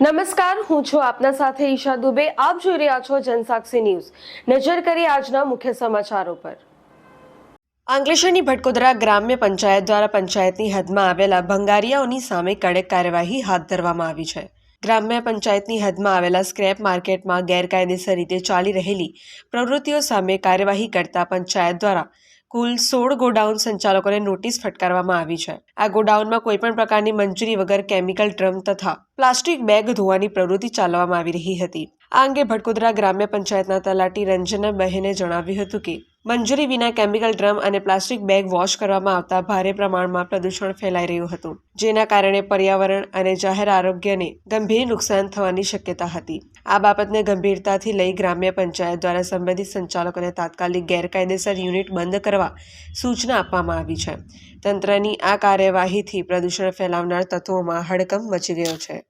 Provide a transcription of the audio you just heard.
નમસ્કાર, હું છું આપના સાથે ઈશા દુબે. આપ જોઈ રહ્યા છો જનસાક્ષી ન્યૂઝ. નજર કરી આજના મુખ્ય સમાચારો પર. અંકલેશ્વરની ભટકોદરા ગ્રામ્ય પંચાયત દ્વારા પંચાયતની હદમાં આવેલા ભંગારિયાઓની સામે કડક કાર્યવાહી હાથ ધરવામાં આવી છે. ગ્રામ્ય પંચાયતની હદમાં આવેલા સ્ક્રેપ માર્કેટમાં ગેરકાયદેસર રીતે ચાલી રહેલી પ્રવૃત્તિઓ સામે કાર્યવાહી કરતા પંચાયત દ્વારા કુલ સોળ ગોડાઉન સંચાલકોને નોટિસ ફટકારવામાં આવી છે. આ ગોડાઉનમાં કોઈપણ પ્રકારની મંજૂરી વગર કેમિકલ, ડ્રમ તથા પ્લાસ્ટિક બેગ ધોવાની પ્રવૃત્તિ ચાલવામાં આવી રહી હતી. આ અંગે ભટકોદરા ગ્રામ્ય પંચાયતના તલાટી રંજના બહેને જણાવ્યું હતું કે મંજૂરી વિના કેમિકલ ડ્રમ અને પ્લાસ્ટિક બેગ વોશ કરવામાં આવતા ભારે પ્રમાણમાં પ્રદૂષણ ફેલાઈ રહ્યું હતું, જેના કારણે પર્યાવરણ અને જાહેર આરોગ્યને ગંભીર નુકસાન થવાની શક્યતા હતી. આ બાબતને ગંભીરતાથી લઈ ગ્રામ્ય પંચાયત દ્વારા સંબંધિત સંચાલકોને તાત્કાલિક ગેરકાયદેસર યુનિટ બંધ કરવા સૂચના આપવામાં આવી છે. તંત્રની આ કાર્યવાહીથી પ્રદૂષણ ફેલાવનાર તત્વોમાં હડકંપ મચી ગયો છે.